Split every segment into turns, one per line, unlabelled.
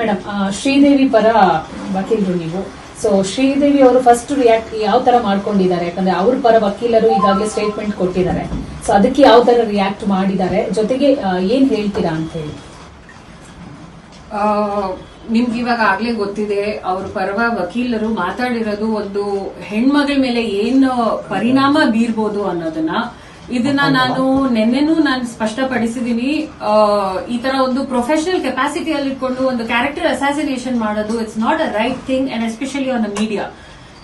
Madam Sridevi ಪರ ವಕೀಲರು ನೀವು. ಸೊ ಶ್ರೀದೇವಿ ಅವರು ಫಸ್ಟ್ ರಿಯಾಕ್ಟ್ ಯಾವ ತರ ಮಾಡ್ಕೊಂಡಿದ್ದಾರೆ? ಯಾಕಂದ್ರೆ ಅವ್ರ ಪರ ವಕೀಲರು ಈಗಾಗಲೇ ಸ್ಟೇಟ್ಮೆಂಟ್ ಕೊಟ್ಟಿದ್ದಾರೆ. ಸೊ ಅದಕ್ಕೆ ಯಾವ ತರ ರಿಯಾಕ್ಟ್ ಮಾಡಿದ್ದಾರೆ? ಜೊತೆಗೆ ಏನ್ ಹೇಳ್ತೀರಾ ಅಂತ ಹೇಳಿ.
ನಿಮ್ಗೆ ಇವಾಗ ಆಗ್ಲೇ ಗೊತ್ತಿದೆ, ಅವ್ರ ಪರವ ವಕೀಲರು ಮಾತಾಡಿರೋದು ಒಂದು ಹೆಣ್ಮಗಳ ಮೇಲೆ ಏನು ಪರಿಣಾಮ ಬೀರ್ಬೋದು ಅನ್ನೋದನ್ನ. ಇದನ್ನ ನಾನು ನಿನ್ನೆನೂ ನಾನು ಸ್ಪಷ್ಟಪಡಿಸಿದೀನಿ. ಈ ತರ ಒಂದು ಪ್ರೊಫೆಷನಲ್ ಕೆಪಾಸಿಟಿಯಲ್ಲಿ ಇಟ್ಕೊಂಡು ಒಂದು ಕ್ಯಾರೆಕ್ಟರ್ ಅಸಾಸಿನೇಷನ್ ಮಾಡೋದು it's not a right thing and especially on media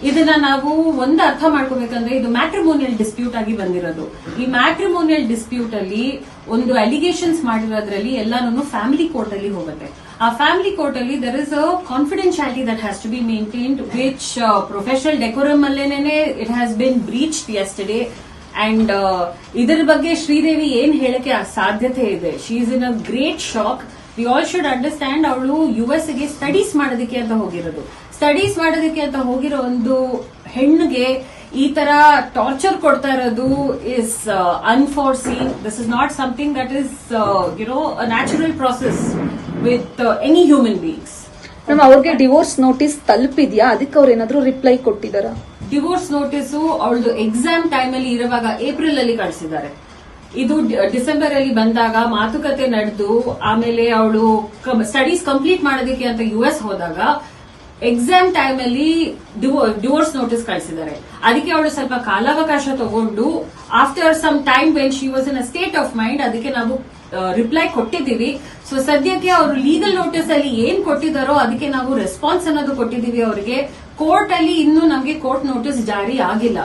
ಇದನ್ನ ನಾವು ಒಂದು ಅರ್ಥ ಮಾಡ್ಕೋಬೇಕಂದ್ರೆ ಇದು ಮ್ಯಾಟ್ರಿಮೋನಿಯಲ್ ಡಿಸ್ಪ್ಯೂಟ್ ಆಗಿ ಬಂದಿರೋದು. ಈ ಮ್ಯಾಟ್ರಿಮೋನಿಯಲ್ ಡಿಸ್ಪ್ಯೂಟ್ ಅಲ್ಲಿ ಒಂದು ಅಲಿಗೇಷನ್ಸ್ ಮಾಡಿರೋದ್ರಲ್ಲಿ ಎಲ್ಲಾನು ಫ್ಯಾಮಿಲಿ ಕೋರ್ಟ್ ಅಲ್ಲಿ ಹೋಗುತ್ತೆ. ಆ ಫ್ಯಾಮಿಲಿ ಕೋರ್ಟ್ ಅಲ್ಲಿ there is a confidentiality that has to be maintained which professional decorum ಅಲ್ಲೇನೆ it has been breach yesterday and ಇದರ ಬಗ್ಗೆ ಶ್ರೀದೇವಿ ಏನ್ ಹೇಳಕ್ಕೆ ಸಾಧ್ಯತೆ ಇದೆ? She is in a great shock we all should understand ಅವಳು ಯು ಎಸ್ಗೆ ಸ್ಟಡೀಸ್ ಮಾಡೋದಕ್ಕೆ ಅಂತ ಹೋಗಿರೋದು. ಸ್ಟಡೀಸ್ ಮಾಡೋದಕ್ಕೆ ಅಂತ ಹೋಗಿರೋ ಒಂದು ಹೆಣ್ಣಿಗೆ ಈ ತರ ಟಾರ್ಚರ್ ಕೊಡ್ತಾ ಇರೋದು is unforeseen this is not something that is you know natural process with any human beings
ma'am ಅವ್ರಿಗೆ ಡಿವೋರ್ಸ್ ನೋಟಿಸ್ ತಲುಪಿದ್ಯಾ? ಅದಕ್ಕೆ ಅವ್ರು ಏನಾದ್ರು ರಿಪ್ಲೈ ಕೊಟ್ಟಿದಾರ
ಡಿವೋರ್ಸ್ ನೋಟಿಸ್ ಅವಳದು ಎಕ್ಸಾಮ್ ಟೈಮ್ ಅಲ್ಲಿ ಇರುವಾಗ ಏಪ್ರಿಲ್ ಅಲ್ಲಿ ಕಳಿಸಿದ್ದಾರೆ. ಇದು ಡಿಸೆಂಬರ್ ಅಲ್ಲಿ ಬಂದಾಗ ಮಾತುಕತೆ ನಡೆದು ಆಮೇಲೆ ಅವಳು ಸ್ಟಡೀಸ್ ಕಂಪ್ಲೀಟ್ ಮಾಡೋದಕ್ಕೆ ಅಂತ ಯು ಎಸ್ ಹೋದಾಗ ಎಕ್ಸಾಮ್ ಟೈಮ್ ಅಲ್ಲಿ ಡಿವೋರ್ಸ್ ನೋಟಿಸ್ ಕಳಿಸಿದ್ದಾರೆ ಅದಕ್ಕೆ ಅವಳು ಸ್ವಲ್ಪ ಕಾಲಾವಕಾಶ ತಗೊಂಡು after some time when she was in a state of mind ಅದಕ್ಕೆ ನಾವು ರಿಪ್ಲೈ ಕೊಟ್ಟಿದ್ದೀವಿ. ಸೊ ಸದ್ಯಕ್ಕೆ ಅವರು ಲೀಗಲ್ ನೋಟಿಸ್ ಅಲ್ಲಿ ಏನ್ ಕೊಟ್ಟಿದ್ದಾರೋ ಅದಕ್ಕೆ ನಾವು ರೆಸ್ಪಾನ್ಸ್ ಅನ್ನೋದು ಕೊಟ್ಟಿದ್ದೀವಿ ಅವರಿಗೆ. ಕೋರ್ಟ್ ಅಲ್ಲಿ ಇನ್ನೂ ನಮಗೆ ಕೋರ್ಟ್ ನೋಟಿಸ್ ಜಾರಿ ಆಗಿಲ್ಲ.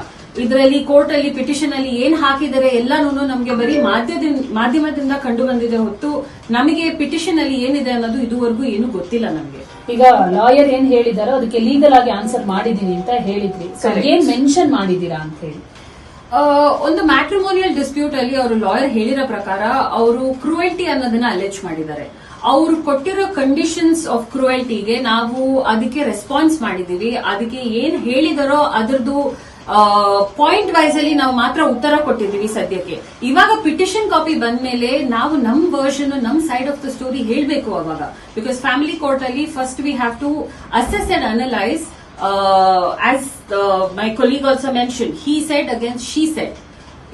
ಇದರಲ್ಲಿ ಕೋರ್ಟ್ ಅಲ್ಲಿ ಪಿಟಿಷನ್ ಅಲ್ಲಿ ಏನ್ ಹಾಕಿದರೆ ಎಲ್ಲಾನು ನಮಗೆ ಬರೀ ಮಾಧ್ಯಮದಿಂದ ಮಾಧ್ಯಮದಿಂದ ಕಂಡು ಬಂದಿದೆ ಹೊತ್ತು ನಮಗೆ ಪಿಟಿಷನ್ ಅಲ್ಲಿ ಏನಿದೆ ಅನ್ನೋದು ಇದುವರೆಗೂ ಏನು ಗೊತ್ತಿಲ್ಲ ನಮಗೆ.
ಈಗ ಲಾಯರ್ ಏನ್ ಹೇಳಿದಾರೋ ಅದಕ್ಕೆ ಲೀಗಲ್ ಆಗಿ ಆನ್ಸರ್ ಮಾಡಿದೀನಿ ಅಂತ ಹೇಳಿದ್ರಿ. ಏನ್ ಮೆನ್ಷನ್ ಮಾಡಿದೀರಾ ಅಂತ ಹೇಳಿ.
ಒಂದು ಮ್ಯಾಟ್ರಿಮೋನಿಯಲ್ ಡಿಸ್ಪ್ಯೂಟ್ ಅಲ್ಲಿ ಅವರು ಲಾಯರ್ ಹೇಳಿರೋ ಪ್ರಕಾರ ಅವರು ಕ್ರೂಯಲ್ಟಿ ಅನ್ನೋದನ್ನ ಅಲೆಜ್ ಮಾಡಿದ್ದಾರೆ. ಅವರು ಕೊಟ್ಟಿರೋ ಕಂಡೀಷನ್ಸ್ ಆಫ್ ಕ್ರೂಯಲ್ಟಿಗೆ ನಾವು ಅದಕ್ಕೆ ರೆಸ್ಪಾನ್ಸ್ ಮಾಡಿದೀವಿ ಅದಕ್ಕೆ ಏನ್ ಹೇಳಿದಾರೋ ಅದ್ರದ್ದು ಪಾಯಿಂಟ್ ವೈಸ್ ಅಲ್ಲಿ ನಾವು ಮಾತ್ರ ಉತ್ತರ ಕೊಟ್ಟಿದ್ದೀವಿ ಸದ್ಯಕ್ಕೆ. ಇವಾಗ ಪಿಟಿಷನ್ ಕಾಪಿ ಬಂದ್ಮೇಲೆ ನಾವು ನಮ್ ವರ್ಷನ್ ನಮ್ ಸೈಡ್ ಆಫ್ ದ ಸ್ಟೋರಿ ಹೇಳಬೇಕು ಅವಾಗ. ಬಿಕಾಸ್ ಫ್ಯಾಮಿಲಿ ಕೋರ್ಟ್ ಅಲ್ಲಿ first we have to assess and analyse as my colleague also mention he said against she said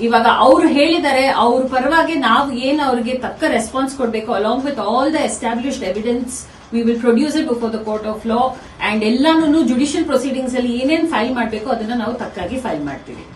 ಇವಾಗ ಅವ್ರು ಹೇಳಿದರೆ ಅವ್ರ ಪರವಾಗಿ ನಾವು ಏನ್ ಅವ್ರಿಗೆ ತಕ್ಕ ರೆಸ್ಪಾನ್ಸ್ ಕೊಡಬೇಕು along with all the established evidence we will produce it before the court of law and ಎಲ್ಲಾನು ಜುಡಿಷಿಯಲ್ ಪ್ರೊಸೀಡಿಂಗ್ಸ್ ಅಲ್ಲಿ ಏನೇನು ಫೈಲ್ ಮಾಡಬೇಕು ಅದನ್ನ ನಾವು ತಕ್ಕಾಗಿ ಫೈಲ್ ಮಾಡ್ತೀವಿ.